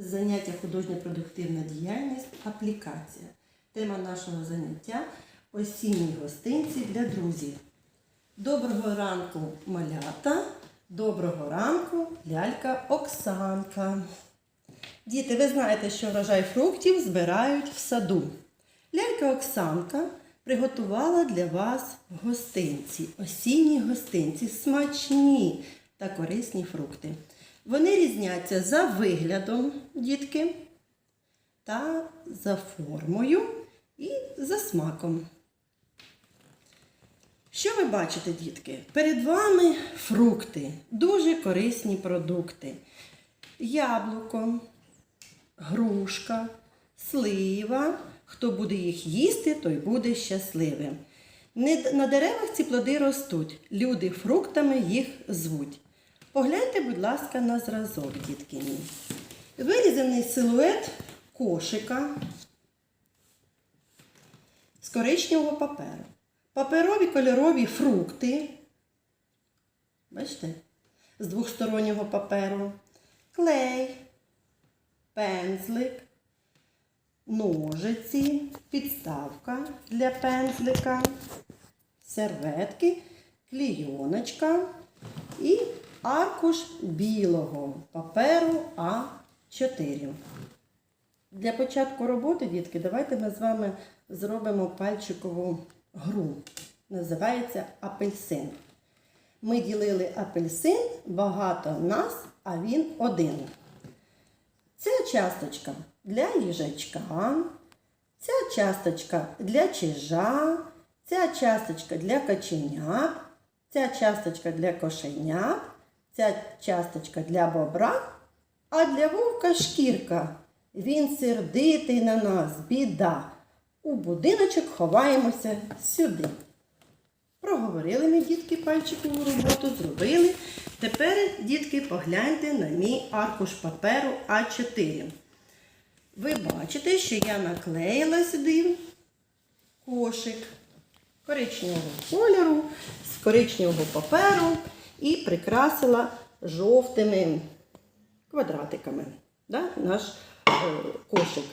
Заняття художньо-продуктивна діяльність, аплікація. Тема нашого заняття осінні гостинці для друзів. Доброго ранку, малята! Доброго ранку, лялька Оксанка. Діти, ви знаєте, що врожай фруктів збирають в саду. Лялька Оксанка приготувала для вас гостинці, осінні гостинці, смачні та корисні фрукти. Вони різняться за виглядом, дітки, та за формою і за смаком. Що ви бачите, дітки? Перед вами фрукти, дуже корисні продукти. Яблуко, грушка, слива. Хто буде їх їсти, той буде щасливим. На деревах ці плоди ростуть. Люди фруктами їх звуть. Погляньте, будь ласка, на зразок, дітки мій. Вирізаний силует кошика з коричневого паперу. Паперові кольорові фрукти. Бачите? З двохстороннього паперу. Клей, пензлик, ножиці, підставка для пензлика, серветки, клійоночка і аркуш білого паперу А4. Для початку роботи, дітки, давайте ми з вами зробимо пальчикову гру. Називається апельсин. Ми ділили апельсин, багато нас, а він один. Ця часточка для їжачка, ця часточка для чижа, ця часточка для каченят, ця часточка для кошенят, ця часточка для бобра, а для вовка шкірка. Він сердитий на нас, біда. У будиночок ховаємося сюди. Проговорили ми, дітки, пальчикову роботу, зробили. Тепер, дітки, погляньте на мій аркуш паперу А4. Ви бачите, що я наклеїла сюди кошик коричневого кольору, з коричневого паперу і прикрасила жовтими квадратиками да, наш е, кошик.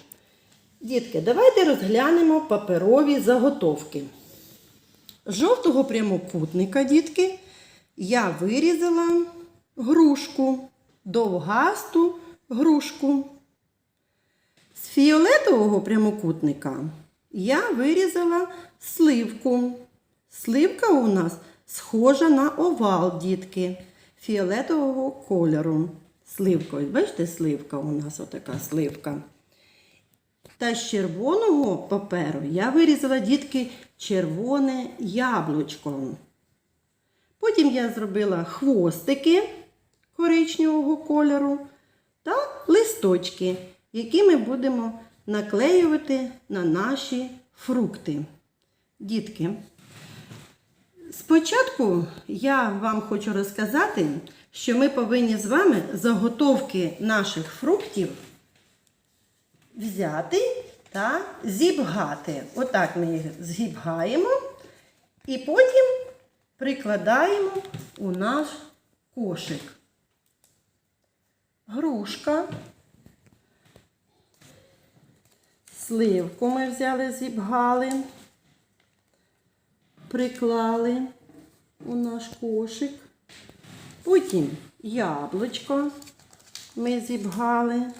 Дітки, давайте розглянемо паперові заготовки. Жовтого прямокутника, дітки, я вирізала грушку, довгасту грушку. З фіолетового прямокутника я вирізала сливку. Сливка у нас схожа на овал, дітки, фіолетового кольору. Сливка, бачите, сливка у нас отака сливка. Та з червоного паперу я вирізала дітки червоне яблучко. Потім я зробила хвостики коричневого кольору та листочки, які ми будемо наклеювати на наші фрукти. Дітки, спочатку я вам хочу розказати, що ми повинні з вами заготовки наших фруктів взяти та зібгати. Отак ми їх згібгаємо і потім прикладаємо у наш кошик. Грушка. Сливку ми взяли, зібгали, приклали у наш кошик. Потім яблучко ми зібгали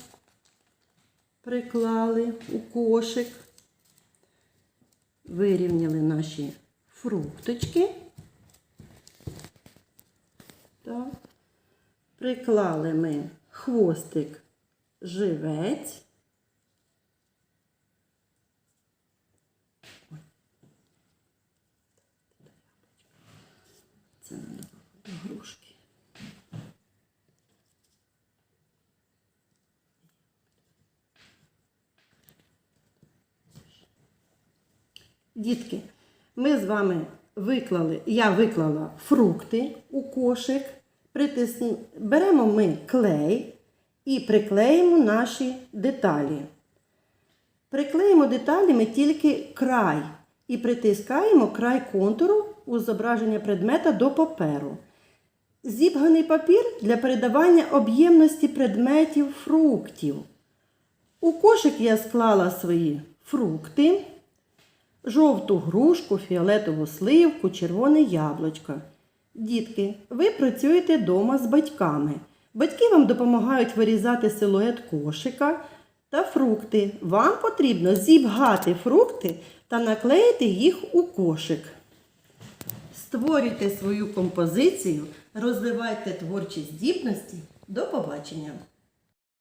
приклали у кошик, вирівняли наші фрукточки. Так. Приклали ми хвостик живець. Дітки, ми з вами виклали, я виклала фрукти у кошик. Притисну, беремо ми клей і приклеїмо наші деталі. Приклеїмо деталі ми тільки край і притискаємо край контуру у зображення предмета до паперу. Зібганий папір для передавання об'ємності предметів фруктів. У кошик я склала свої фрукти, жовту грушку, фіолетову сливку, червоне яблучко. Дітки, ви працюєте вдома з батьками. Батьки вам допомагають вирізати силует кошика та фрукти. Вам потрібно зібгати фрукти та наклеїти їх у кошик. Створюйте свою композицію, розвивайте творчі здібності. До побачення!